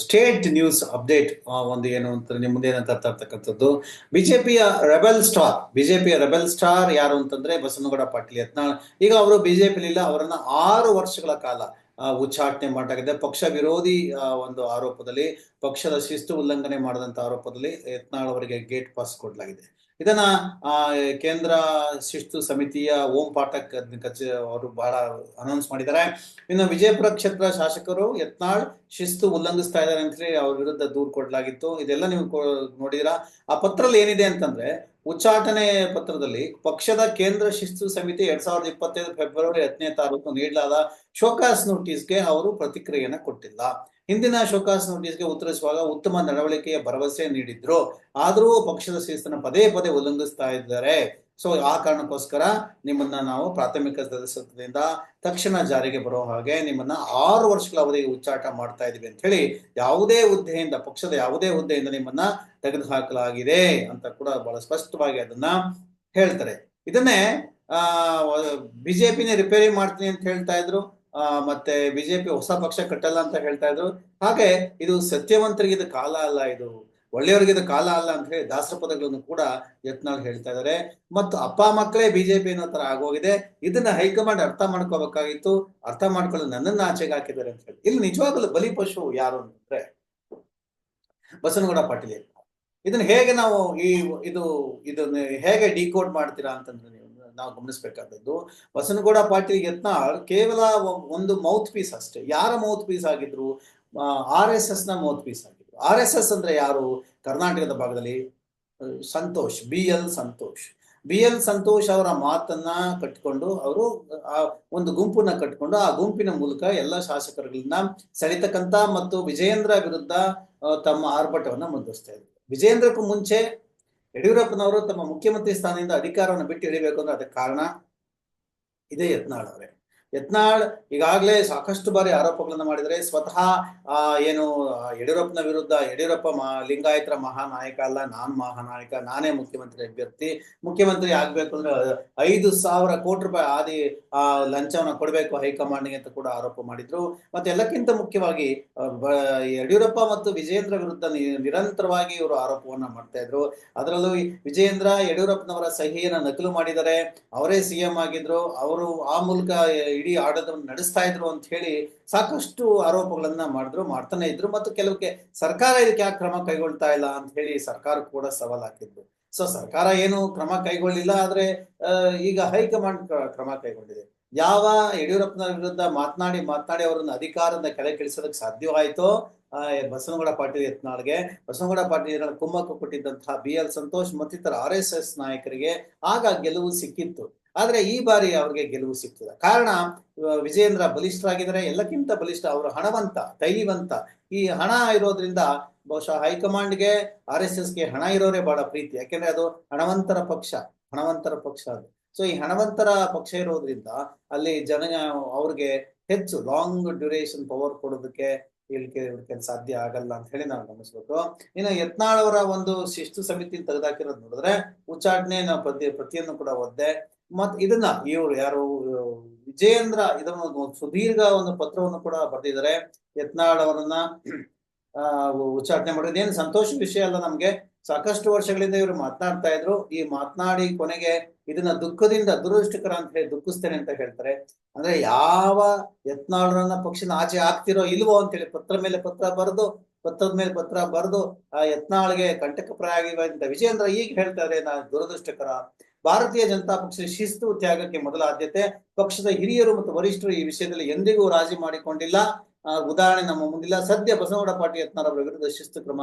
State news update ಒಂದು ಏನು ಅಂತ ನಿಮ್ಮ ಮುಂದೆ ಏನಂತ ತರ್ತಕ್ಕಂಥದ್ದು. ಬಿಜೆಪಿಯ ರೆಬೆಲ್ ಸ್ಟಾರ್, ಬಿಜೆಪಿಯ ರೆಬೆಲ್ ಸ್ಟಾರ್ ಯಾರು ಅಂತಂದ್ರೆ ಬಸವನಗೌಡ ಪಾಟೀಲ್ ಯತ್ನಾಳ್. ಈಗ ಅವರು ಬಿಜೆಪಿ ಇಲ್ಲ ಅವರನ್ನ ಆರು ವರ್ಷಗಳ ಕಾಲ ಉಚ್ಚಾಟನೆ ಮಾಡಲಾಗಿದೆ ಪಕ್ಷ ವಿರೋಧಿ ಒಂದು ಆರೋಪದಲ್ಲಿ, ಪಕ್ಷದ ಶಿಸ್ತು ಉಲ್ಲಂಘನೆ ಮಾಡಿದಂತ ಆರೋಪದಲ್ಲಿ ಯತ್ನಾಳ್ ಅವರಿಗೆ ಗೇಟ್ ಪಾಸ್ ಕೊಡಲಾಗಿದೆ. ಇದನ್ನ ಆ, ಕೇಂದ್ರ ಶಿಸ್ತು ಸಮಿತಿಯ ಓಂ ಪಾಠಕ್ ಅವರು ಬಹಳ ಅನೌನ್ಸ್ ಮಾಡಿದ್ದಾರೆ. ಇನ್ನು ವಿಜಯಪುರ ಕ್ಷೇತ್ರ ಶಾಸಕರು ಯತ್ನಾಳ್ ಶಿಸ್ತು ಉಲ್ಲಂಘಿಸ್ತಾ ಇದ್ದಾರೆ ಅಂತ ಅವ್ರ ವಿರುದ್ಧ ದೂರು ಕೊಡಲಾಗಿತ್ತು. ಇದೆಲ್ಲ ನೀವು ನೋಡಿದಿರಾ? ಆ ಪತ್ರದಲ್ಲಿ ಏನಿದೆ ಅಂತಂದ್ರೆ ಉಚ್ಚಾಟನೆ ಪತ್ರದಲ್ಲಿ ಪಕ್ಷದ ಕೇಂದ್ರ ಶಿಸ್ತು ಸಮಿತಿ ಎರಡ್ ಸಾವಿರದ ಇಪ್ಪತ್ತೈದು ಫೆಬ್ರವರಿ ಹತ್ತನೇ ತಾರೀಕು ನೀಡಲಾದ ಶೋಕಾಸ್ ನೋಟಿಸ್ಗೆ ಅವರು ಪ್ರತಿಕ್ರಿಯೆಯನ್ನ ಕೊಟ್ಟಿಲ್ಲ. ಹಿಂದಿನ ಶೋಕಾಸ್ ನೋಟಿಸ್ಗೆ ಉತ್ತರಿಸುವಾಗ ಉತ್ತಮ ನಡವಳಿಕೆಯ ಭರವಸೆ ನೀಡಿದ್ರು. ಆದರೂ ಪಕ್ಷದ ಶಿಸ್ತನ್ನು ಪದೇ ಪದೇ ಉಲ್ಲಂಘಿಸ್ತಾ ಇದ್ದಾರೆ. ಸೊ ಆ ಕಾರಣಕ್ಕೋಸ್ಕರ ನಿಮ್ಮನ್ನ ನಾವು ಪ್ರಾಥಮಿಕ ಸದಸ್ಯತ್ವದಿಂದ ತಕ್ಷಣ ಜಾರಿಗೆ ಬರೋ ಹಾಗೆ ನಿಮ್ಮನ್ನ ಆರು ವರ್ಷಗಳ ಅವಧಿಗೆ ಉಚ್ಚಾಟ ಮಾಡ್ತಾ ಇದೀವಿ ಅಂತ ಹೇಳಿ ಯಾವುದೇ ಹುದ್ದೆಯಿಂದ, ಪಕ್ಷದ ಯಾವುದೇ ಹುದ್ದೆಯಿಂದ ನಿಮ್ಮನ್ನ ತೆಗೆದುಹಾಕಲಾಗಿದೆ ಅಂತ ಕೂಡ ಬಹಳ ಸ್ಪಷ್ಟವಾಗಿ ಅದನ್ನ ಹೇಳ್ತಾರೆ. ಇದನ್ನೇ, ಆ, ಬಿಜೆಪಿನೇ ರಿಪೇರಿ ಮಾಡ್ತೀನಿ ಅಂತ ಹೇಳ್ತಾ ಇದ್ರು. ಮತ್ತೆ ಬಿಜೆಪಿ ಹೊಸ ಪಕ್ಷ ಕಟ್ಟಲ್ಲ ಅಂತ ಹೇಳ್ತಾ ಇದ್ರು. ಹಾಗೆ ಇದು ಸತ್ಯವಂತರಿಗೆ ಇದು ಕಾಲ ಅಲ್ಲ ಇದು. ಒಳ್ಳೆಯವರಿಗೆ ಇದು ಕಾಲ ಅಲ್ಲ ಅಂತ ಹೇಳಿ ದಾಸರ ಪದಗಳನ್ನು ಕೂಡ ಯತ್ನಾಳ್ ಹೇಳ್ತಾ ಇದ್ದಾರೆ ಮತ್ತು ಅಪ್ಪ ಮಕ್ಕಳೇ ಬಿಜೆಪಿ ಅನ್ನೋ ತರ ಆಗೋಗಿದೆ. ಇದನ್ನ ಹೈಕಮಾಂಡ್ ಅರ್ಥ ಮಾಡ್ಕೋಬೇಕಾಗಿತ್ತು. ಅರ್ಥ ಮಾಡ್ಕೊಳ್ಳೋ ನನ್ನನ್ನ ಆಚೆಗೆ ಹಾಕಿದ್ದಾರೆ ಅಂತ ಹೇಳಿ. ಇಲ್ಲಿ ನಿಜವಾಗಲೂ ಬಲಿಪಶು ಯಾರು ಅಂತಂದ್ರೆ ಬಸನಗೌಡ ಪಾಟೀಲ್. ಇದನ್ನ ಹೇಗೆ ನಾವು ಈ ಇದು ಇದನ್ನ ಹೇಗೆ ಡಿಕೋಡ್ ಮಾಡ್ತೀರಾ ಅಂತಂದ್ರೆ ನೀವು ಗಮನಿಸಬೇಕಾದದ್ದು. ಬಸನಗೌಡ ಪಾಟೀಲ್ ಯತ್ನಾಳ್ ಕೇವಲ ಒಂದು ಮೌತ್ ಪೀಸ್ ಅಷ್ಟೇ. ಯಾರ ಮೌತ್ ಪೀಸ್ ಆಗಿದ್ರು ಆರ್ ಎಸ್ ಎಸ್ನ ಮೌತ್ ಪೀಸ್ ಆಗಿದ್ರು. ಆರ್ ಎಸ್ ಎಸ್ ಅಂದ್ರೆ ಯಾರು? ಕರ್ನಾಟಕದ ಭಾಗದಲ್ಲಿ Santosh, B L Santosh. B L Santosh ಅವರ ಮಾತನ್ನ ಕಟ್ಕೊಂಡು ಅವರು, ಆ, ಒಂದು ಗುಂಪನ್ನ ಕಟ್ಕೊಂಡು ಆ ಗುಂಪಿನ ಮೂಲಕ ಎಲ್ಲ ಶಾಸಕರುಗಳನ್ನ ಸೆಳಿತಕ್ಕಂತ ಮತ್ತು ವಿಜಯೇಂದ್ರ ವಿರುದ್ಧ ತಮ್ಮ ಆರ್ಭಟವನ್ನ ಮುಂದುವರಿಸ್ತಾ ಇದ್ರು. ವಿಜಯೇಂದ್ರಕ್ಕೂ ಮುಂಚೆ ಯಡಿಯೂರಪ್ಪನವರು ತಮ್ಮ ಮುಖ್ಯಮಂತ್ರಿ ಸ್ಥಾನದಿಂದ ಅಧಿಕಾರವನ್ನು ಬಿಟ್ಟು ಇಳಿಬೇಕು ಅಂದ್ರೆ ಅದಕ್ಕೆ ಕಾರಣ ಇದೇ ಯತ್ನಾಳ್ ಅವರೇ. ಯತ್ನಾಳ್ ಈಗಾಗಲೇ ಸಾಕಷ್ಟು ಬಾರಿ ಆರೋಪಗಳನ್ನು ಮಾಡಿದರೆ ಸ್ವತಃ ಏನು, ಯಡಿಯೂರಪ್ಪನ ವಿರುದ್ಧ ಯಡಿಯೂರಪ್ಪ ಮಾ, ಲಿಂಗಾಯತರ ಮಹಾನಾಯಕ ಅಲ್ಲ, ನಾನ್ ಮಹಾನಾಯಕ, ನಾನೇ ಮುಖ್ಯಮಂತ್ರಿ ಅಭ್ಯರ್ಥಿ, ಮುಖ್ಯಮಂತ್ರಿ ಆಗ್ಬೇಕು ಅಂದ್ರೆ ಐದು ಸಾವಿರ ಕೋಟಿ ರೂಪಾಯಿ ಆದಿ, ಆ, ಲಂಚವನ್ನು ಕೊಡಬೇಕು ಹೈಕಮಾಂಡ್ಗೆ ಅಂತ ಕೂಡ ಆರೋಪ ಮಾಡಿದ್ರು. ಮತ್ತೆ ಎಲ್ಲಕ್ಕಿಂತ ಮುಖ್ಯವಾಗಿ ಯಡಿಯೂರಪ್ಪ ಮತ್ತು ವಿಜಯೇಂದ್ರ ವಿರುದ್ಧ ನಿರಂತರವಾಗಿ ಇವರು ಆರೋಪವನ್ನ ಮಾಡ್ತಾ ಇದ್ರು. ಅದರಲ್ಲೂ ವಿಜಯೇಂದ್ರ ಯಡಿಯೂರಪ್ಪನವರ ಸಹಿಯನ್ನು ನಕಲು ಮಾಡಿದರೆ ಅವರೇ ಸಿಎಂ ಆಗಿದ್ರು. ಅವರು ಆ ಮೂಲಕ ಇಡೀ ಆಡೋದನ್ನು ನಡೆಸ್ತಾ ಇದ್ರು ಅಂತ ಹೇಳಿ ಸಾಕಷ್ಟು ಆರೋಪಗಳನ್ನ ಮಾಡಿದ್ರು, ಮಾಡ್ತಾನೆ ಇದ್ರು ಮತ್ತು ಕೆಲವಕ್ಕೆ ಸರ್ಕಾರ ಇದಕ್ಕೆ ಯಾಕೆ ಕ್ರಮ ಕೈಗೊಳ್ತಾ ಇಲ್ಲ ಅಂತ ಹೇಳಿ ಸರ್ಕಾರ ಕೂಡ ಸವಾಲ್ ಹಾಕಿದ್ರು ಸೊ ಸರ್ಕಾರ ಏನು ಕ್ರಮ ಕೈಗೊಳ್ಳಿಲ್ಲ, ಆದ್ರೆ ಈಗ ಹೈಕಮಾಂಡ್ ಕ್ರ- ಕ್ರಮ ಕೈಗೊಂಡಿದೆ. ಯಾವ ಯಡಿಯೂರಪ್ಪನ ವಿರುದ್ಧ ಮಾತನಾಡಿ ಮಾತನಾಡಿ ಅವರನ್ನ ಅಧಿಕಾರದಿಂದ ಕೆಳಗಿಳಿಸೋದಕ್ಕೆ ಸಾಧ್ಯವಾಯಿತೋ ಬಸವನಗೌಡ ಪಾಟೀಲ್ ಯತ್ನಾಳ್ಗೆ ಬಸವನಗೌಡ ಪಾಟೀಲ್ ಯತ್ನಾಳ್ ಕುಮ್ಮಕ್ಕು ಕೊಟ್ಟಿದ್ದಂತಹ ಬಿ ಎಲ್ ಸಂತೋಷ್ ಮತ್ತಿತರ ಆರ್ ಎಸ್ ಎಸ್ ನಾಯಕರಿಗೆ ಆಗ ಗೆಲುವು ಸಿಕ್ಕಿತ್ತು. ಆದ್ರೆ ಈ ಬಾರಿ ಅವ್ರಿಗೆ ಗೆಲುವು ಸಿಗ್ತದೆ. ಕಾರಣ ವಿಜೇಂದ್ರ ಬಲಿಷ್ಠರಾಗಿದ್ದಾರೆ. ಎಲ್ಲಕ್ಕಿಂತ ಬಲಿಷ್ಠ ಅವರು ಹಣವಂತ ದೈವಂತ ಈ ಹಣ ಇರೋದ್ರಿಂದ ಬಹುಶಃ ಹೈಕಮಾಂಡ್ಗೆ, ಆರ್ ಎಸ್ ಎಸ್ಗೆ ಹಣ ಇರೋರೇ ಬಹಳ ಪ್ರೀತಿ. ಯಾಕೆಂದ್ರೆ ಅದು ಹಣವಂತರ ಪಕ್ಷ ಹಣವಂತರ ಪಕ್ಷ ಅದು. ಸೊ ಈ ಹಣವಂತರ ಪಕ್ಷ ಇರೋದ್ರಿಂದ ಅಲ್ಲಿ ಜನ ಅವ್ರಿಗೆ ಹೆಚ್ಚು ಲಾಂಗ್ ಡ್ಯೂರೇಷನ್ ಪವರ್ ಕೊಡೋದಕ್ಕೆ ಇವ್ರಿಗೆ ಸಾಧ್ಯ ಆಗಲ್ಲ ಅಂತ ಹೇಳಿ ನಾವು ಗಮನಿಸ್ಬೇಕು. ಇನ್ನು ಯತ್ನಾಳ್ ಅವರ ಒಂದು ಶಿಸ್ತು ಸಮಿತಿ ತೆಗೆದಾಕಿರೋದು ನೋಡಿದ್ರೆ, ಉಚ್ಚಾಟನೆ ನಾವು ಪ್ರತಿ ಪ್ರತಿಯನ್ನು ಕೂಡ ಒದ್ದೆ. ಮತ್ ಇದನ್ನ ಇವರು ಯಾರು, ವಿಜಯೇಂದ್ರ ಇದನ್ನು ಸುದೀರ್ಘ ಒಂದು ಪತ್ರವನ್ನು ಕೂಡ ಬರೆದಿದ್ದಾರೆ. ಯತ್ನಾಳ್ ಅವರನ್ನ, ಆ, ಉಚ್ಚಾಟನೆ ಮಾಡೋದು ಏನು ಸಂತೋಷ ವಿಷಯ ಅಲ್ಲ ನಮ್ಗೆ. ಸಾಕಷ್ಟು ವರ್ಷಗಳಿಂದ ಇವರು ಮಾತನಾಡ್ತಾ ಇದ್ರು. ಈ ಮಾತನಾಡಿ ಕೊನೆಗೆ ಇದನ್ನ ದುಃಖದಿಂದ, ದುರದೃಷ್ಟಕರ ಅಂತ ಹೇಳಿ ದುಃಖಿಸ್ತೇನೆ ಅಂತ ಹೇಳ್ತಾರೆ. ಅಂದ್ರೆ ಯಾವ ಯತ್ನಾಳರನ್ನ ಪಕ್ಷನ ಆಚೆ ಆಗ್ತಿರೋ ಇಲ್ವೋ ಅಂತ ಹೇಳಿ ಪತ್ರ ಮೇಲೆ ಪತ್ರ ಬರೆದು, ಪತ್ರದ ಮೇಲೆ ಪತ್ರ ಬರೆದು ಆ ಯತ್ನಾಳ್ಗೆ ಕಂಟಕಪ್ರಾಯ ಆಗಿರುವಂತ ವಿಜಯೇಂದ್ರ ಈಗ ಹೇಳ್ತಾರೆ, ನಾ ದುರದೃಷ್ಟಕರ. ಭಾರತೀಯ ಜನತಾ ಪಕ್ಷದ ಶಿಸ್ತು ತ್ಯಾಗಕ್ಕೆ ಮೊದಲ ಆದ್ಯತೆ. ಪಕ್ಷದ ಹಿರಿಯರು ಮತ್ತು ವರಿಷ್ಠರು ಈ ವಿಷಯದಲ್ಲಿ ಎಂದಿಗೂ ರಾಜಿ ಮಾಡಿಕೊಂಡಿಲ್ಲ. ಉದಾಹರಣೆ ನಮ್ಮ ಮುಂದಿಲ್ಲ. ಸದ್ಯ ಬಸವನಗೌಡ ಪಾಟೀಲ್ ಯತ್ನಾರವರ ವಿರುದ್ಧ ಶಿಸ್ತು ಕ್ರಮ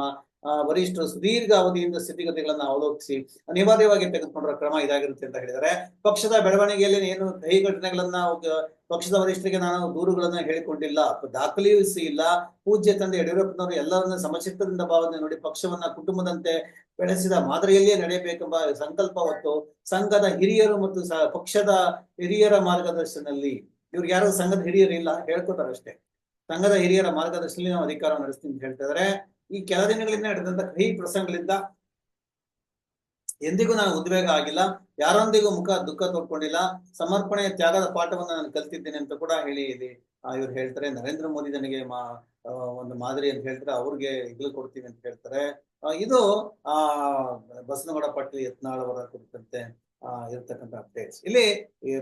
ವರಿಷ್ಠರು ಸುದೀರ್ಘ ಅವಧಿಯಿಂದ ಸ್ಥಿತಿಗತಿಗಳನ್ನ ಅವಲೋಕಿಸಿ, ಅನಿವಾರ್ಯವಾಗಿ ತೆಗೆದುಕೊಂಡ್ರ ಕ್ರಮ ಇದಾಗಿರುತ್ತೆ ಅಂತ ಹೇಳಿದರೆ ಪಕ್ಷದ ಬೆಳವಣಿಗೆಯಲ್ಲಿ ಏನು ಕೈ ಘಟನೆಗಳನ್ನ ಪಕ್ಷದ ವರಿಷ್ಠರಿಗೆ ನಾನು ದೂರುಗಳನ್ನ ಹೇಳಿಕೊಂಡಿಲ್ಲ. ದಾಖಲೆಯೂ ಇಲ್ಲ. ಪೂಜ್ಯ ತಂದೆ ಯಡಿಯೂರಪ್ಪನವರು ಎಲ್ಲರನ್ನ ಸಮಚಿತ್ತದಿಂದ ಭಾವನೆ ನೋಡಿ ಪಕ್ಷವನ್ನ ಕುಟುಂಬದಂತೆ ಬೆಳೆಸಿದ ಮಾದರಿಯಲ್ಲಿಯೇ ನಡೆಯಬೇಕೆಂಬ ಸಂಕಲ್ಪ ಹೊತ್ತು ಸಂಘದ ಹಿರಿಯರು ಮತ್ತು ಪಕ್ಷದ ಹಿರಿಯರ ಮಾರ್ಗದರ್ಶನದಲ್ಲಿ ಇವ್ರಿಗೆ ಯಾರು ಸಂಘದ ಹಿರಿಯರು ಇಲ್ಲ ಹೇಳ್ಕೊತಾರೆ ಅಷ್ಟೇ ಸಂಘದ ಹಿರಿಯರ ಮಾರ್ಗದರ್ಶನದಲ್ಲಿ ನಾವು ಅಧಿಕಾರ ನಡೆಸ್ತೀನಿ ಅಂತ ಹೇಳ್ತಾ ಈ ಕೆಲ ದಿನಗಳಿಂದ ನಡೆದಂತ ಕಹಿ ಪ್ರಸಂಗಗಳಿಂದ ಎಂದಿಗೂ ನಾನು ಉದ್ವೇಗ ಆಗಿಲ್ಲ. ಯಾರೊಂದಿಗೂ ಮುಖ ದುಃಖ ತೋಡ್ಕೊಂಡಿಲ್ಲ. ಸಮರ್ಪಣೆ ತ್ಯಾಗದ ಪಾಠವನ್ನು ನಾನು ಕಲ್ತಿದ್ದೇನೆ ಅಂತ ಕೂಡ ಹೇಳಿ ಇಲ್ಲಿ ಇವ್ರು ಹೇಳ್ತಾರೆ. ನರೇಂದ್ರ ಮೋದಿ ನನಗೆ ಮಾ ಒಂದು ಮಾದರಿ ಅಂತ ಹೇಳ್ತಾರೆ. ಅವ್ರಿಗೆ ಇಗ್ಲು ಕೊಡ್ತೀವಿ ಅಂತ ಹೇಳ್ತಾರೆ. ಇದು, ಆ, ಬಸನಗೌಡ ಪಟ್ಟಿ ಯತ್ನಾಳ್ ಕುರಿತಂತೆ. ಇರ್ತಕ್ಕಂಥ ಅಪ್ಡೇಟ್ಸ್ ಇಲ್ಲಿ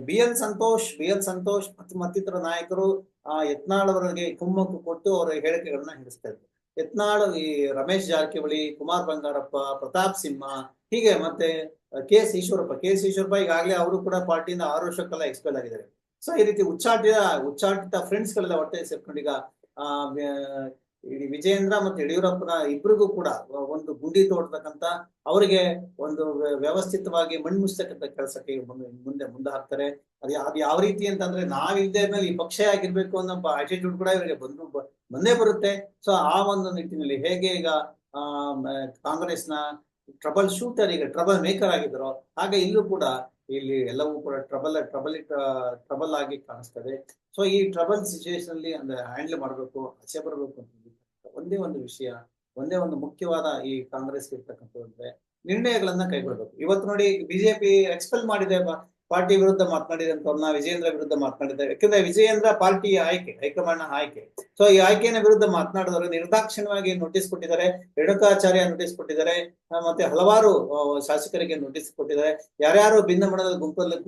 B L Santosh, B L Santosh ಮತ್ತು ಮತ್ತಿತರ ನಾಯಕರು, ಆ ಯತ್ನಾಳ್ ಅವರಿಗೆ ಕುಮ್ಮಕ್ಕು ಕೊಟ್ಟು ಅವರ ಹೇಳಿಕೆಗಳನ್ನ ಹಿಡಿಸ್ತಾ ಇದ್ರು. ಯತ್ನಾಳ್, ಈ ರಮೇಶ್ ಜಾರಕಿಹೊಳಿ, ಕುಮಾರ್ ಬಂಗಾರಪ್ಪ, ಪ್ರತಾಪ್ ಸಿಂಹ, ಹೀಗೆ ಮತ್ತೆ K S Eshwarappa. K S Eshwarappa ಈಗಾಗಲೇ ಅವರು ಕೂಡ ಪಾರ್ಟಿಯಿಂದ ಆರು ವರ್ಷಕ್ಕೆಲ್ಲ ಎಕ್ಸ್ಪೆಲ್ ಆಗಿದ್ದಾರೆ. ಸೊ ಈ ರೀತಿ ಉಚ್ಚಾಟಿತ ಉಚ್ಚಾಟಿತ ಫ್ರೆಂಡ್ಸ್ ಗಳೆಲ್ಲ ಒಟ್ಟೆ ಸೇರ್ಕೊಂಡು ಆ ಇಡೀ ವಿಜಯೇಂದ್ರ ಮತ್ತು ಯಡಿಯೂರಪ್ಪನ ಇಬ್ಬರಿಗೂ ಕೂಡ ಒಂದು ಗುಂಡಿ ತೋಡ್ತಕ್ಕಂತ ಅವರಿಗೆ ಒಂದು ವ್ಯವಸ್ಥಿತವಾಗಿ ಮಣ್ಣು ಮುಚ್ಚತಕ್ಕಂಥ ಕೆಲಸಕ್ಕೆ ಮುಂದೆ ಮುಂದೆ ಹಾಕ್ತಾರೆ. ಅದು ಅದು ಯಾವ ರೀತಿ ಅಂತಂದ್ರೆ ನಾವಿಲ್ಲದೆ ಮೇಲೆ ಈ ಪಕ್ಷ ಆಗಿರ್ಬೇಕು ಅನ್ನೋ ಆಟಿಟ್ಯೂಡ್ ಕೂಡ ಇವರಿಗೆ ಬಂದು ಬಂದೇ ಬರುತ್ತೆ. ಸೊ ಆ ಒಂದು ನಿಟ್ಟಿನಲ್ಲಿ ಹೇಗೆ ಈಗ, ಆ ಕಾಂಗ್ರೆಸ್ನ ಟ್ರಬಲ್ ಶೂಟರ್ ಈಗ ಟ್ರಬಲ್ ಮೇಕರ್ ಆಗಿದ್ರು ಹಾಗೆ ಇಲ್ಲೂ ಕೂಡ ಇಲ್ಲಿ ಎಲ್ಲವೂ ಕೂಡ ಟ್ರಬಲ್ ಟ್ರಬಲ್ ಟ್ರಬಲ್ ಆಗಿ ಕಾಣಿಸ್ತದೆ. ಸೊ ಈ ಟ್ರಬಲ್ ಸಿಚುವೇಶನ್ ಅಲ್ಲಿ ಅಂದ್ರೆ ಹ್ಯಾಂಡಲ್ ಮಾಡಬೇಕು, ಆಚೆ ಬರಬೇಕು ಅಂತ ಒಂದೇ ಒಂದು ವಿಷಯ, ಒಂದೇ ಒಂದು ಮುಖ್ಯವಾದ ಈ ಕಾಂಗ್ರೆಸ್ ಇರ್ತಕ್ಕಂಥದ್ದು ಅಂದ್ರೆ ನಿರ್ಣಯಗಳನ್ನ ಕೈಗೊಳ್ಬೇಕು. ಇವತ್ತು ನೋಡಿ ಬಿಜೆಪಿ ಎಕ್ಸ್ಪೆಲ್ ಮಾಡಿದೆ ಪಾರ್ಟಿ ವಿರುದ್ಧ ಮಾತನಾಡಿದೆ ಅಂತವ್ರನ್ನ ವಿಜಯೇಂದ್ರ ವಿರುದ್ಧ ಮಾತನಾಡಿದೆ ಯಾಕಂದ್ರೆ ವಿಜಯೇಂದ್ರ ಪಾರ್ಟಿಯ ಆಯ್ಕೆ ಹೈಕಮಾಂಡ್ ಆಯ್ಕೆ. ಸೊ ಈ ಆಯ್ಕೆಯ ವಿರುದ್ಧ ಮಾತನಾಡಿದವರು ನಿರ್ದಾಕ್ಷಿಣ್ಯವಾಗಿ ನೋಟಿಸ್ ಕೊಟ್ಟಿದ್ದಾರೆ, ರೇಣುಕಾಚಾರ್ಯ ನೋಟಿಸ್ ಕೊಟ್ಟಿದ್ದಾರೆ ಮತ್ತೆ ಹಲವಾರು ಶಾಸಕರಿಗೆ ನೋಟಿಸ್ ಕೊಟ್ಟಿದ್ದಾರೆ. ಯಾರ್ಯಾರು ಭಿನ್ನ ಬಣ್ಣದ ಗುಂಪಲ್ಲಿ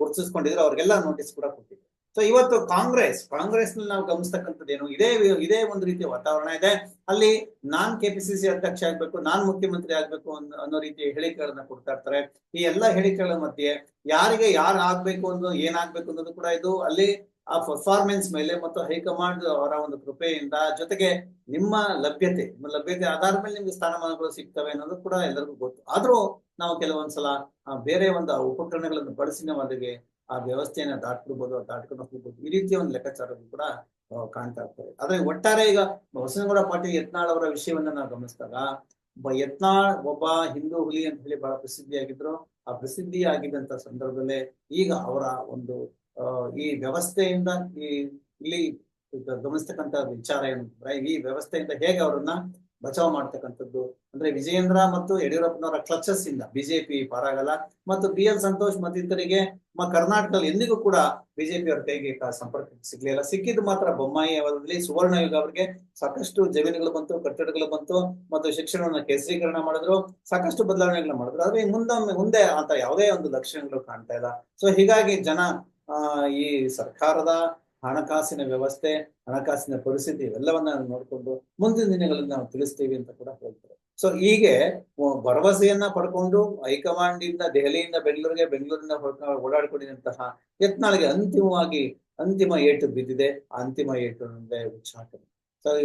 ಗುರುತಿಸ್ಕೊಂಡಿದ್ರು, ಅವ್ರಿಗೆಲ್ಲ ನೋಟಿಸ್ ಕೂಡ ಕೊಟ್ಟಿದ್ದಾರೆ. ಸೊ ಇವತ್ತು ಕಾಂಗ್ರೆಸ್ ಕಾಂಗ್ರೆಸ್ನಲ್ಲಿ ನಾವು ಗಮನಿಸ್ತಕ್ಕಂಥದ್ದು ಏನು? ಇದೇ ಇದೇ ಒಂದು ರೀತಿಯ ವಾತಾವರಣ ಇದೆ. ಅಲ್ಲಿ ನಾನ್ ಕೆಪಿಸಿಸಿ ಅಧ್ಯಕ್ಷ ಆಗ್ಬೇಕು, ನಾನ್ ಮುಖ್ಯಮಂತ್ರಿ ಆಗ್ಬೇಕು ಅನ್ನೋ ರೀತಿಯ ಹೇಳಿಕೆಗಳನ್ನ ಕೊಡ್ತಾ ಇರ್ತಾರೆ. ಈ ಎಲ್ಲಾ ಹೇಳಿಕೆಗಳ ಮಧ್ಯೆ ಯಾರಿಗೆ ಯಾರು ಆಗ್ಬೇಕು ಅನ್ನೋ ಏನಾಗ್ಬೇಕು ಅನ್ನೋದು ಕೂಡ ಇದು. ಅಲ್ಲಿ ಆ ಪರ್ಫಾರ್ಮೆನ್ಸ್ ಮೇಲೆ ಮತ್ತು ಹೈಕಮಾಂಡ್ ಅವರ ಒಂದು ಕೃಪೆಯಿಂದ ಜೊತೆಗೆ ನಿಮ್ಮ ಲಭ್ಯತೆ ನಿಮ್ಮ ಲಭ್ಯತೆ ಆಧಾರದ ಮೇಲೆ ನಿಮ್ಗೆ ಸ್ಥಾನಮಾನಗಳು ಸಿಗ್ತವೆ ಅನ್ನೋದು ಕೂಡ ಎಲ್ಲರಿಗೂ ಗೊತ್ತು. ಆದ್ರೂ ನಾವು ಕೆಲವೊಂದ್ಸಲ ಬೇರೆ ಒಂದು ಉಪಕರಣಗಳನ್ನು ಬಳಸಿ ನಾವು ಅದಕ್ಕೆ ಆ ವ್ಯವಸ್ಥೆಯನ್ನ ದಾಟ್ಬಿಡ್ಬೋದು ದಾಟ್ಕೊಂಡು ಹೋಗ್ಬೋದು. ಈ ರೀತಿಯ ಒಂದು ಲೆಕ್ಕಾಚಾರಗಳು ಕೂಡ ಕಾಣ್ತಾ ಇರ್ತಾರೆ ಆದ್ರೆ ಒಟ್ಟಾರೆ ಈಗ ಹೊಸನಗೌಡ ಪಾಟೀಲ್ ಯತ್ನಾಳ್ ಅವರ ವಿಷಯವನ್ನ ನಾವು ಗಮನಿಸಿದಾಗ, ಒಬ್ಬ ಯತ್ನಾಳ್, ಒಬ್ಬ ಹಿಂದೂ ಹುಲಿ ಅಂತ ಹೇಳಿ ಬಹಳ ಪ್ರಸಿದ್ಧಿಯಾಗಿದ್ರು. ಆ ಪ್ರಸಿದ್ಧಿ ಆಗಿದ್ದಂತ ಸಂದರ್ಭದಲ್ಲೇ ಈಗ ಅವರ ಒಂದು ಈ ವ್ಯವಸ್ಥೆಯಿಂದ ಈ, ಇಲ್ಲಿ ಗಮನಿಸ್ತಕ್ಕಂತ ವಿಚಾರ ಏನಂತಂದ್ರೆ, ಈ ವ್ಯವಸ್ಥೆಯಿಂದ ಹೇಗೆ ಅವರನ್ನ ಬಚಾವ್ ಮಾಡ್ತಕ್ಕಂಥದ್ದು. ಅಂದ್ರೆ ವಿಜಯೇಂದ್ರ ಮತ್ತು ಯಡಿಯೂರಪ್ಪನವರ ಕ್ಲಚಸ್ ಇಂದ ಬಿಜೆಪಿ ಪಾರಾಗಲ್ಲ. ಮತ್ತು ಬಿ ಎಲ್ ಸಂತೋಷ್ ಮತ್ತಿತರಿಗೆ ಮ ಕರ್ನಾಟಕದಲ್ಲಿ ಎಂದಿಗೂ ಕೂಡ ಬಿಜೆಪಿ ಅವ್ರ ಕೈಗೆ ಸಂಪರ್ಕ ಸಿಗ್ಲಿಲ್ಲ ಸಿಕ್ಕಿದ್ದು ಮಾತ್ರ ಬೊಮ್ಮಾಯಿ ಅವರಲ್ಲಿ ಸುವರ್ಣ ಯುಗ ಅವರಿಗೆ. ಸಾಕಷ್ಟು ಜಮೀನುಗಳು ಬಂತು, ಕಟ್ಟಡಗಳು ಬಂತು, ಮತ್ತು ಶಿಕ್ಷಣವನ್ನು ಕೇಸರೀಕರಣ ಮಾಡಿದ್ರು, ಸಾಕಷ್ಟು ಬದಲಾವಣೆಗಳನ್ನ ಮಾಡಿದ್ರು. ಆದ್ರೆ ಮುಂದೊಮ್ಮೆ, ಮುಂದೆ ಅಂತ ಯಾವುದೇ ಒಂದು ಲಕ್ಷಣಗಳು ಕಾಣ್ತಾ ಇಲ್ಲ. ಸೊ ಹೀಗಾಗಿ ಜನ ಈ ಸರ್ಕಾರದ ಹಣಕಾಸಿನ ವ್ಯವಸ್ಥೆ, ಹಣಕಾಸಿನ ಪರಿಸ್ಥಿತಿ ಇವೆಲ್ಲವನ್ನ ನೋಡಿಕೊಂಡು ಮುಂದಿನ ದಿನಗಳಲ್ಲಿ ನಾವು ತಿಳಿಸ್ತೀವಿ ಅಂತ ಕೂಡ ಹೇಳ್ತಾರೆ. ಸೊ ಹೀಗೆ ಭರವಸೆಯನ್ನ ಪಡ್ಕೊಂಡು ಹೈಕಮಾಂಡ್ ಇಂದ ದೆಹಲಿಯಿಂದ ಬೆಂಗಳೂರಿಗೆ, ಬೆಂಗಳೂರಿಂದ ಓಡಾಡ್ಕೊಂಡಿದಂತಹ ಯತ್ನಾಳಿಗೆ ಅಂತಿಮವಾಗಿ ಅಂತಿಮ ಏಟು ಬಿದ್ದಿದೆ. ಅಂತಿಮ ಏಟು ಅಂದ್ರೆ ಉಚ್ಚಾಟನೆ.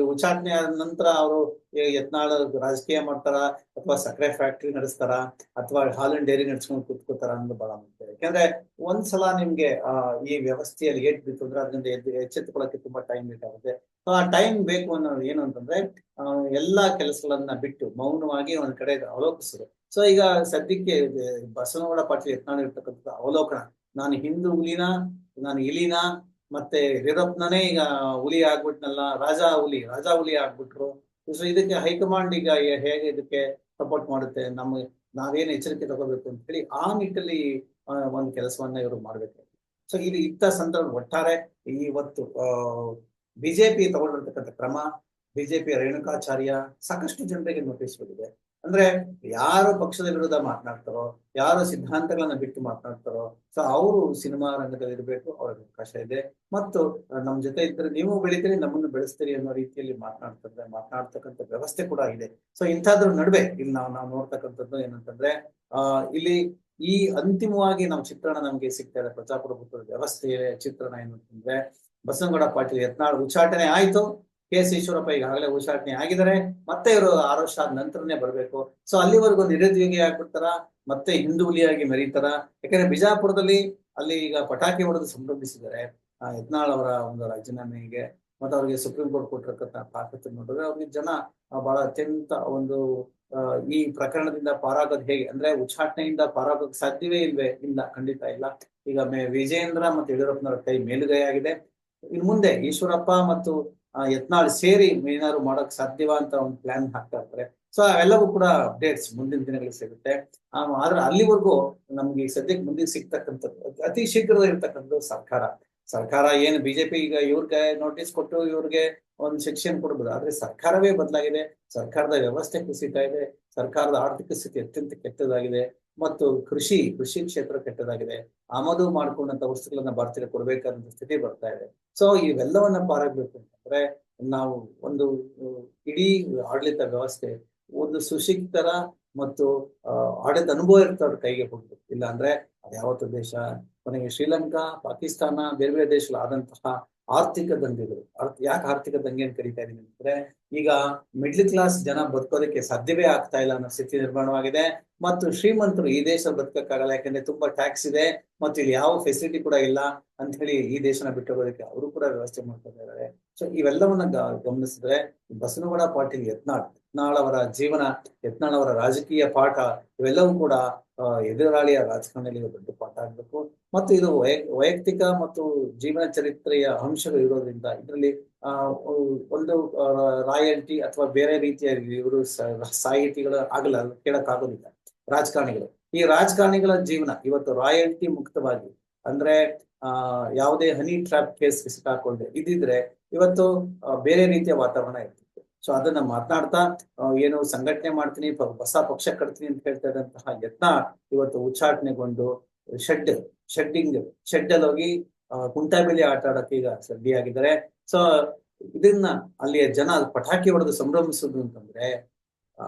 ಉಚ್ಚಾಟನೆ ಆದ ನಂತರ ಅವರು ಯತ್ನಾಳ ರಾಜಕೀಯ ಮಾಡ್ತಾರ, ಅಥವಾ ಸಕ್ಕರೆ ಫ್ಯಾಕ್ಟ್ರಿ ನಡೆಸ್ತಾರ, ಅಥವಾ ಹಾಲಿನ ಡೈರಿ ನಡ್ಸ್ಕೊಂಡು ಕೂತ್ಕೋತಾರ ಅನ್ನೋದು ಬಹಳ ಮುಖ್ಯ. ಯಾಕಂದ್ರೆ ಒಂದ್ಸಲ ನಿಮ್ಗೆ, ಆ, ಈ ವ್ಯವಸ್ಥೆಯಲ್ಲಿ ಏಟ್ ಬಿತ್ತು ಅಂದ್ರೆ ಅದರಿಂದ ಎಚ್ಚೆತ್ತುಕೊಳ್ಳಕ್ಕೆ ತುಂಬಾ ಟೈಮ್ ಬೇಕಾಗುತ್ತೆ. ಸೊ ಆ ಟೈಮ್ ಬೇಕು ಅನ್ನೋದು ಏನು ಅಂತಂದ್ರೆ ಎಲ್ಲಾ ಕೆಲಸಗಳನ್ನ ಬಿಟ್ಟು ಮೌನವಾಗಿ ಒಂದ್ ಕಡೆ ಅವಲೋಕಿಸೋದು. ಸೊ ಈಗ ಸದ್ಯಕ್ಕೆ ಬಸವನಗೌಡ ಪಾಟೀಲ್ ಯತ್ನಾಳ ಇರ್ತಕ್ಕಂಥ ಅವಲೋಕನ. ನಾನು ಹಿಂದೂ ಹುಲಿನ, ನಾನು ಇಲಿನ ಮತ್ತೆ ಯಡಿಯೂರಪ್ಪನೇ ಈಗ ಹುಲಿ ಆಗ್ಬಿಟ್ನಲ್ಲ, ರಾಜಾ ಹುಲಿ ರಾಜಾ ಹುಲಿ ಆಗ್ಬಿಟ್ರು. ಸೊ ಇದಕ್ಕೆ ಹೈಕಮಾಂಡ್ ಈಗ ಹೇಗೆ ಇದಕ್ಕೆ ಸಪೋರ್ಟ್ ಮಾಡುತ್ತೆ? ನಮ್ಮ ನಾವೇನ್ ಎಚ್ಚರಿಕೆ ತಗೋಬೇಕು ಅಂತ ಹೇಳಿ ಆ ನಿಟ್ಟಲ್ಲಿ ಒಂದು ಕೆಲಸವನ್ನ ಇವರು ಮಾಡ್ಬೇಕು. ಸೊ ಇದು ಇತ್ತ ಸಂದರ್ಭ ಒಟ್ಟಾರೆ ಇವತ್ತು ಬಿಜೆಪಿ ತಗೊಂಡಿರ್ತಕ್ಕಂಥ ಕ್ರಮ ಬಿಜೆಪಿ ರೇಣುಕಾಚಾರ್ಯ ಸಾಕಷ್ಟು ಜನರಿಗೆ ನೋಟಿಸ್ ಬಂದಿದೆ. ಅಂದ್ರೆ ಯಾರು ಪಕ್ಷದ ವಿರುದ್ಧ ಮಾತನಾಡ್ತಾರೋ, ಯಾರು ಸಿದ್ಧಾಂತಗಳನ್ನ ಬಿಟ್ಟು ಮಾತನಾಡ್ತಾರೋ ಸೊ ಅವರು ಸಿನಿಮಾ ರಂಗದಲ್ಲಿ ಇರಬೇಕು, ಅವ್ರಿಗೆ ಅವಕಾಶ ಇದೆ. ಮತ್ತು ನಮ್ಮ ನಮ್ ಜೊತೆ ಇದ್ರೆ ನೀವು ಬೆಳಿತೀರಿ, ನಮ್ಮನ್ನು ಬೆಳೆಸ್ತೀರಿ ಅನ್ನೋ ರೀತಿಯಲ್ಲಿ ಮಾತನಾಡ್ತಾರೆ ಮಾತನಾಡ್ತಕ್ಕಂಥ ವ್ಯವಸ್ಥೆ ಕೂಡ ಇದೆ. ಸೊ ಇಂಥದ್ರ ನಡುವೆ, ಇಲ್ಲಿ ನಾವು ನಾವು ನೋಡ್ತಕ್ಕಂಥದ್ದು ಏನಂತಂದ್ರೆ, ಆ, ಇಲ್ಲಿ ಈ ಅಂತಿಮವಾಗಿ ನಮ್ಮ ಚಿತ್ರಣ ನಮ್ಗೆ ಸಿಗ್ತಾ ಇದೆ, ಪ್ರಜಾಪ್ರಭುತ್ವದ ವ್ಯವಸ್ಥೆ ಚಿತ್ರಣ ಏನಂತಂದ್ರೆ, ಬಸವನಗೌಡ ಪಾಟೀಲ್ ಯತ್ನಾಳ್ ಉಚ್ಚಾಟನೆ ಆಯ್ತು. ಕೆ ಎಸ್ ಈಶ್ವರಪ್ಪ ಈಗಾಗಲೇ ಉಚ್ಚಾಟನೆ ಆಗಿದ್ದಾರೆ. ಮತ್ತೆ ಇವರು ಆರು ವರ್ಷ ಆದ ನಂತರನೇ ಬರಬೇಕು. ಸೊ ಅಲ್ಲಿವರೆಗೂ ನಿರುದ್ಯೋಗಿ ಆಗ್ಬಿಡ್ತಾರ? ಮತ್ತೆ ಹಿಂದೂ ಹುಲಿಯಾಗಿ ಮೆರೀತಾರ? ಯಾಕಂದ್ರೆ ಬಿಜಾಪುರದಲ್ಲಿ ಅಲ್ಲಿ ಈಗ ಪಟಾಕಿ ಹೊಡೆದು ಸಂಭ್ರಮಿಸಿದ್ದಾರೆ. ಯತ್ನಾಳ್ ಅವರ ಒಂದು ರಾಜೀನಾಮೆಗೆ ಮತ್ತೆ ಅವ್ರಿಗೆ ಸುಪ್ರೀಂ ಕೋರ್ಟ್ ಕೊಟ್ಟಿರತಕ್ಕಂಥ ತಾಕತ್ತು ನೋಡಿದ್ರೆ ಅವ್ರಿಗೆ ಜನ ಬಹಳ ಅತ್ಯಂತ ಒಂದು ಈ ಪ್ರಕರಣದಿಂದ ಪಾರಾಗೋದು ಹೇಗೆ? ಅಂದ್ರೆ ಉಚ್ಚಾಟನೆಯಿಂದ ಪಾರಾಗೋಕ್ ಸಾಧ್ಯವೇ ಇಲ್ವೇ? ಇಲ್ಲ, ಖಂಡಿತ ಇಲ್ಲ. ಈಗ ಮೇ ವಿಜಯೇಂದ್ರ ಮತ್ತು ಯಡಿಯೂರಪ್ಪನವರ ಕೈ ಮೇಲುಗೈ ಆಗಿದೆ ಇನ್ನು ಮುಂದೆ ಈಶ್ವರಪ್ಪ ಮತ್ತು ಯತ್ನಾಳ್ ಸೇರಿ ಏನಾದ್ರು ಮಾಡೋಕ್ ಸಾಧ್ಯವಾ ಅಂತ ಒಂದು ಪ್ಲಾನ್ ಹಾಕ್ತಾ ಇರ್ತಾರೆ. ಸೊ ಅವೆಲ್ಲವೂ ಕೂಡ ಅಪ್ಡೇಟ್ಸ್ ಮುಂದಿನ ದಿನಗಳಲ್ಲಿ ಸಿಗುತ್ತೆ. ಆದ್ರೆ ಅಲ್ಲಿವರೆಗೂ ನಮ್ಗೆ ಸದ್ಯಕ್ಕೆ ಮುಂದೆ ಸಿಗ್ತಕ್ಕಂಥದ್ದು, ಅತಿ ಶೀಘ್ರದಲ್ಲಿ ಇರ್ತಕ್ಕಂಥದ್ದು ಸರ್ಕಾರ. ಸರ್ಕಾರ ಏನು ಬಿಜೆಪಿ ಈಗ ಇವ್ರಿಗೆ ನೋಟಿಸ್ ಕೊಟ್ಟು ಇವ್ರಿಗೆ ಒಂದು ಶಿಕ್ಷಣ ಕೊಡ್ಬೋದು. ಆದ್ರೆ ಸರ್ಕಾರವೇ ಬದಲಾಗಿದೆ. ಸರ್ಕಾರದ ವ್ಯವಸ್ಥೆ ಕುಸಿತಾ ಇದೆ. ಸರ್ಕಾರದ ಆರ್ಥಿಕ ಸ್ಥಿತಿ ಅತ್ಯಂತ ಕೆಟ್ಟದಾಗಿದೆ. ಮತ್ತು ಕೃಷಿ ಕೃಷಿ ಕ್ಷೇತ್ರ ಕೆಟ್ಟದಾಗಿದೆ. ಆಮದು ಮಾಡ್ಕೊಂಡಂತ ವಸ್ತುಗಳನ್ನ ಭಾರತೀಯ ಕೊಡ್ಬೇಕಾದಂತ ಸ್ಥಿತಿ ಬರ್ತಾ ಇದೆ. ಸೊ ಇವೆಲ್ಲವನ್ನ ಪಾರಾಗ್ಬೇಕು ಅಂತಂದ್ರೆ ನಾವು ಒಂದು ಇಡೀ ಆಡಳಿತ ವ್ಯವಸ್ಥೆ, ಒಂದು ಸುಶಿಕ್ತರ ಮತ್ತು ಆಡಳಿತ ಅನುಭವ ಇರ್ತವ್ರ ಕೈಗೆ ಹೋಗ್ಬೇಕು ಇಲ್ಲ ಅಂದ್ರೆ ಅದ್ಯಾವತ್ತು ದೇಶ, ಕೊನೆಗೆ ಶ್ರೀಲಂಕಾ, ಪಾಕಿಸ್ತಾನ, ಬೇರೆ ಬೇರೆ ದೇಶಗಳು ಆದಂತಹ ಆರ್ಥಿಕ ದಂಗೆಗಳು. ಯಾಕೆ ಆರ್ಥಿಕ ದಂಗೆ ಅಂತ ಕರಿತಾ ಇದೀನಿ ಅಂದ್ರೆ, ಈಗ ಮಿಡ್ಲ್ ಕ್ಲಾಸ್ ಜನ ಬದುಕೋದಕ್ಕೆ ಸಾಧ್ಯವೇ ಆಗ್ತಾ ಇಲ್ಲ ಅನ್ನೋ ಸ್ಥಿತಿ ನಿರ್ಮಾಣವಾಗಿದೆ. ಮತ್ತು ಶ್ರೀಮಂತರು ಈ ದೇಶ ಬದುಕಕ್ಕಾಗಲ್ಲ, ಯಾಕಂದ್ರೆ ತುಂಬಾ ಟ್ಯಾಕ್ಸ್ ಇದೆ ಮತ್ತು ಇಲ್ಲಿ ಯಾವ ಫೆಸಿಲಿಟಿ ಕೂಡ ಇಲ್ಲ ಅಂತ ಹೇಳಿ ಈ ದೇಶನ ಬಿಟ್ಟು ಹೋಗೋದಕ್ಕೆ ಅವರು ಕೂಡ ವ್ಯವಸ್ಥೆ ಮಾಡ್ತಾ ಇದ್ದಾರೆ. ಸೊ ಇವೆಲ್ಲವನ್ನ ಗಮನಿಸಿದ್ರೆ ಬಸನಗೌಡ ಪಾಟೀಲ್ ಯತ್ನಾಳ್ ಯತ್ನಾಳ್ ಅವರ ಜೀವನ, ಯತ್ನಾಳ್ ಅವರ ರಾಜಕೀಯ ಪಾಠ ಇವೆಲ್ಲವೂ ಕೂಡ ಎದುರಾಳಿಯ ರಾಜಕಾರಣದಲ್ಲಿ ದೊಡ್ಡ ಪಾಠ ಆಗ್ಬೇಕು. ಮತ್ತು ಇದು ವೈಯಕ್ತಿಕ ಮತ್ತು ಜೀವನ ಚರಿತ್ರೆಯ ಅಂಶಗಳು ಇರೋದ್ರಿಂದ ಇದರಲ್ಲಿ ಒಂದು ರಾಯಲ್ಟಿ ಅಥವಾ ಬೇರೆ ರೀತಿಯ ಇವರು ಸಾಹಿತಿಗಳು ಆಗಲ್ಲ ಕೇಳಕ್ಕಾಗೋದಿಲ್ಲ. ರಾಜಕಾರಣಿಗಳು. ಈ ರಾಜಕಾರಣಿಗಳ ಜೀವನ, ಇವತ್ತು ರಾಯಲ್ಟಿ ಮುಕ್ತವಾಗಿ, ಅಂದ್ರೆ, ಆ, ಯಾವುದೇ ಹನಿ ಟ್ರಾಪ್ ಕೇಸ್ ಸಿಕ್ಕಾಕೊಂಡೆ ಇದಿದ್ರೆ ಇವತ್ತು ಬೇರೆ ರೀತಿಯ ವಾತಾವರಣ ಇರ್ತಿತ್ತು ಸೊ ಅದನ್ನ ಮಾತನಾಡ್ತಾ ಏನು ಸಂಘಟನೆ ಮಾಡ್ತೀನಿ ಹೊಸ ಪಕ್ಷ ಕಟ್ತೀನಿ ಅಂತ ಹೇಳ್ತಾ ಇದ್ದಂತಹ ಯತ್ನ ಇವತ್ತು ಉಚ್ಚಾಟನೆಗೊಂಡು ಶೆಡ್ ಶೆಡ್ಡಿಂಗ್ ಶೆಡ್ ಅಲ್ಲಿ ಹೋಗಿ ಕುಂಟಾಬಿಲಿ ಆಟ ಆಡಕ್ಕೆ ಈಗ ರೆಡಿ ಆಗಿದ್ದಾರೆ. ಸೊ ಇದನ್ನ ಅಲ್ಲಿಯ ಜನ ಪಟಾಕಿ ಹೊಡೆದು ಸಂಭ್ರಮಿಸುದು ಅಂತಂದ್ರೆ, ಆ,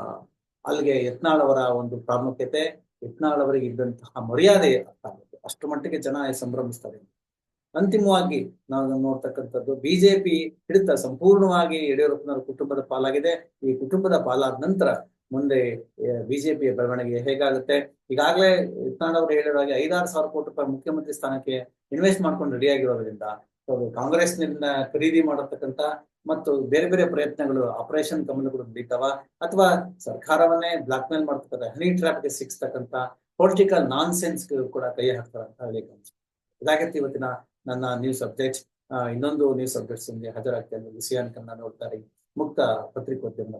ಅಲ್ಲಿಗೆ ಯತ್ನಾಳವರ ಒಂದು ಪ್ರಾಮುಖ್ಯತೆ, ಯತ್ನಾಳ್ ಅವರಿಗೆ ಇದ್ದಂತಹ ಮರ್ಯಾದೆ ಅರ್ಥ ಆಗುತ್ತೆ. ಅಷ್ಟು ಮಟ್ಟಿಗೆ ಜನ ಸಂಭ್ರಮಿಸ್ತಾರೆ ಅಂತಿಮವಾಗಿ ನಾವು ನೋಡ್ತಕ್ಕಂಥದ್ದು. ಬಿಜೆಪಿ ಹಿಡಿತ ಸಂಪೂರ್ಣವಾಗಿ ಯಡಿಯೂರಪ್ಪನವರ ಕುಟುಂಬದ ಪಾಲಾಗಿದೆ. ಈ ಕುಟುಂಬದ ಪಾಲಾದ ನಂತರ ಮುಂದೆ ಬಿಜೆಪಿಯ ಬೆಳವಣಿಗೆ ಹೇಗಾಗುತ್ತೆ? ಈಗಾಗಲೇ ಅವರು ಹೇಳಿರೋ ಹಾಗೆ ಐದಾರು ಸಾವಿರ ಕೋಟಿ ರೂಪಾಯಿ ಮುಖ್ಯಮಂತ್ರಿ ಸ್ಥಾನಕ್ಕೆ ಇನ್ವೆಸ್ಟ್ ಮಾಡ್ಕೊಂಡು ರೆಡಿ ಆಗಿರೋದ್ರಿಂದ ಕಾಂಗ್ರೆಸ್ ಕಾಂಗ್ರೆಸ್ನಿಂದ ಖರೀದಿ ಮಾಡತಕ್ಕಂತ ಮತ್ತು ಬೇರೆ ಬೇರೆ ಪ್ರಯತ್ನಗಳು ಆಪರೇಷನ್ ಕಮಲಗಳು ನಡೀತಾವ. ಅಥವಾ ಸರ್ಕಾರವನ್ನೇ ಬ್ಲಾಕ್ ಮೇಲ್ ಮಾಡ್ತಕ್ಕಂಥ ಹನಿ ಟ್ರ್ಯಾಪ್ಗೆ ಸಿಕ್ಸ್ತಕ್ಕಂಥ ಪೊಲಿಟಿಕಲ್ ನಾನ್ ಸೆನ್ಸ್ ಕೂಡ ಕೈ ಹಾಕ್ತಾರೆ ಅಂತ ಹೇಳಿ ಇವತ್ತಿನ ನನ್ನ ನ್ಯೂಸ್ ಅಪ್ಡೇಟ್ ಇನ್ನೊಂದು ನ್ಯೂಸ್ ಅಪ್ಡೇಟ್ಸ್ ಹಾಜರಾಗ್ತಾ ಇದ್ದಾರೆ ಸಿಯಾನ್ ಕನ್ನಡ ನೋಡ್ತಾರೆ. ಮುಕ್ತ ಪತ್ರಿಕೋದ್ಯಮ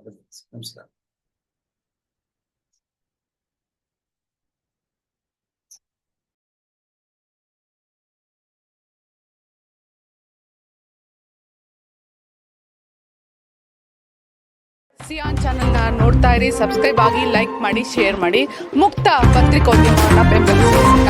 ನಮಸ್ಕಾರ. ಸಿಯಾನ್ ಚಾನಲ್ನ ನೋಡ್ತಾ ಇರಿ ಸಬ್ಸ್ಕ್ರೈಬ್ ಆಗಿ ಲೈಕ್ ಮಾಡಿ ಶೇರ್ ಮಾಡಿ. ಮುಕ್ತ ಪತ್ರಿಕೋದ್ಯಮವನ್ನು ಬೆಂಬಲಿಸಿ